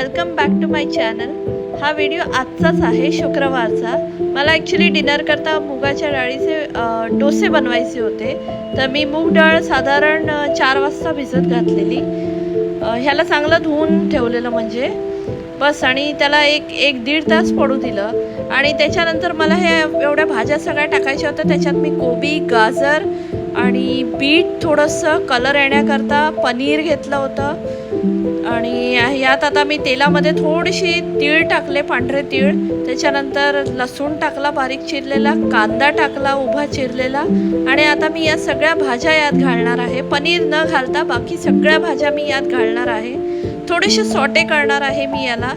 Welcome back to my channel हा video आजचाच आहे शुक्रवारचा. मला ॲक्च्युली डिनर करता मुगाच्या डाळीचे डोसे बनवायचे होते. तर मी मूग डाळ साधारण चार वाजता भिजत घातलेली. ह्याला चांगलं धुवून ठेवलेलं म्हणजे. बस आणि त्याला एक एक दीड तास पडू दिलं. आणि त्याच्यानंतर मला हे एवढ्या भाज्या सगळ्या टाकायच्या होत्या. त्याच्यात मी कोबी गाजर आणि बीट थोडंसं कलर येण्याकरता पनीर घेतलं होतं. आणि यात आता मी तेलामध्ये थोडीशी तीळ टाकले पांढरे तीळ. त्याच्यानंतर लसूण टाकला बारीक चिरलेला कांदा टाकला उभा चिरलेला. आणि आता मी या सगळ्या भाज्या यात घालणार आहे. पनीर न घालता बाकी सगळ्या भाज्या मी यात घालणार आहे. थोडेसे सॉटे करणार आहे मी याला.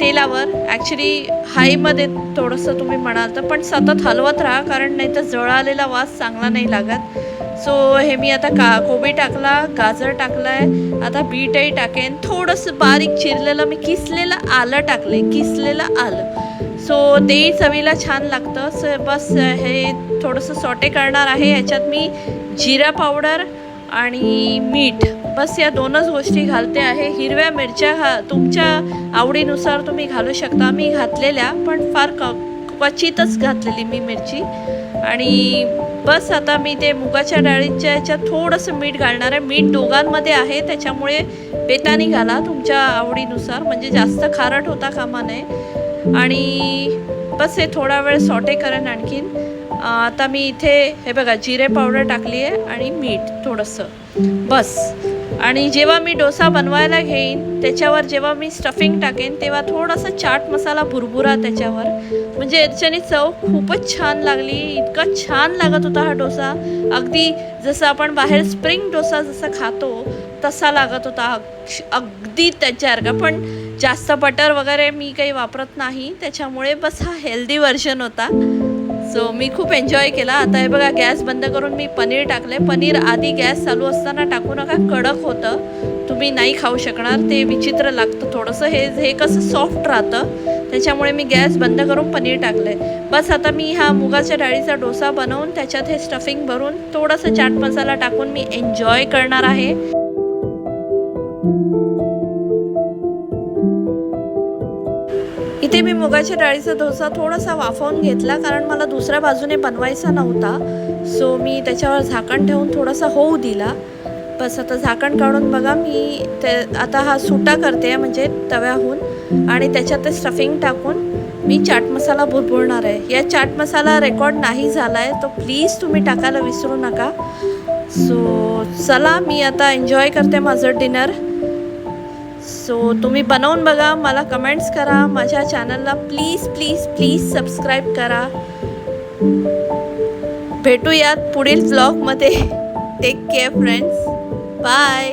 तेलावर. ॲक्च्युली हाईमध्ये थोडंसं तुम्ही म्हणाल तर पण सतत हलवत राहा कारण नाही तर जळालेला वास चांगला नाही लागत. सो हे मी आता का कोबी टाकला गाजर टाकलाय आता बीटही टाकेन. थोडंसं बारीक चिरलेलं मी किसलेलं आलं टाकले किसलेलं आलं. सो तेही चवीला छान लागतं. सो बस हे थोडंसं सॉटे करणार आहे. याच्यात मी जिरा पावडर आणि मीठ. बस या दोनच गोष्टी घालते आहे. हिरव्या मिरच्या घा तुमच्या आवडीनुसार तुम्ही घालू शकता. मी घातलेल्या पण फार क क्वचितच घातलेली मी मिरची. आणि बस आता मी ते मुगाच्या डाळीच्या याच्यात थोडंसं मीठ घालणार आहे. मीठ दोघांमध्ये आहे त्याच्यामुळे बेतानी घाला तुमच्या आवडीनुसार. म्हणजे जास्त खारट होता कामा नये. आणि बस हे थोडा वेळ सॉटे करेन आणखीन. आता मी इथे हे बघा जिरे पावडर टाकली आहे आणि मीठ थोडंसं. बस. आणि जेव्हा मी डोसा बनवायला घेईन त्याच्यावर जेव्हा मी स्टफिंग टाकेन तेव्हा थोडासा चाट मसाला भुरभुरा त्याच्यावर. म्हणजे याच्याने चव खूपच छान लागली. इतका छान लागत होता हा डोसा. अगदी जसं आपण बाहेर स्प्रिंग डोसा जसा खातो तसा लागत होता. अगदी त्याच्यासारखा पण जास्त बटर वगैरे मी काही वापरत नाही. त्याच्यामुळे बस हा हेल्दी व्हर्जन होता. सो मी खूप एन्जॉय केला. आता हे बघा गॅस बंद करून मी पनीर टाकले पनीर आधी गॅस चालू असताना टाकू नका कडक होतं. तुम्ही नाही खाऊ शकणार ते विचित्र लागतं थोडंसं. हे हे कसं सॉफ्ट राहतं. त्याच्यामुळे मी गॅस बंद करून पनीर टाकले बस आता मी हा मुगाच्या डाळीचा डोसा बनवून त्याच्यात हे स्टफिंग भरून थोडासा चाट मसाला टाकून मी एन्जॉय करणार आहे. इथे मी मुगाच्या डाळीचा डोसा थोडासा वाफवून घेतला कारण मला दुसऱ्या बाजूने बनवायचा नव्हता. सो मी त्याच्यावर झाकण ठेवून थोडासा होऊ दिला. बस आता झाकण काढून बघा मी ते आता हा सुटा करते म्हणजे तव्याहून आणि त्याच्यात ते स्टफिंग टाकून मी चाट मसाला भुरभुरणार आहे. या चाट मसाला रेकॉर्ड नाही झाला आहे तो प्लीज तुम्ही टाकायला विसरू नका. सो चला मी आता एन्जॉय करते माझं डिनर सो तुम्ही बनवून बघा मला कमेंट्स करा माझ्या चॅनलला प्लीज प्लीज प्लीज सबस्क्राईब करा. भेटूयात पुढील ब्लॉगमध्ये टेक केअर फ्रेंड्स बाय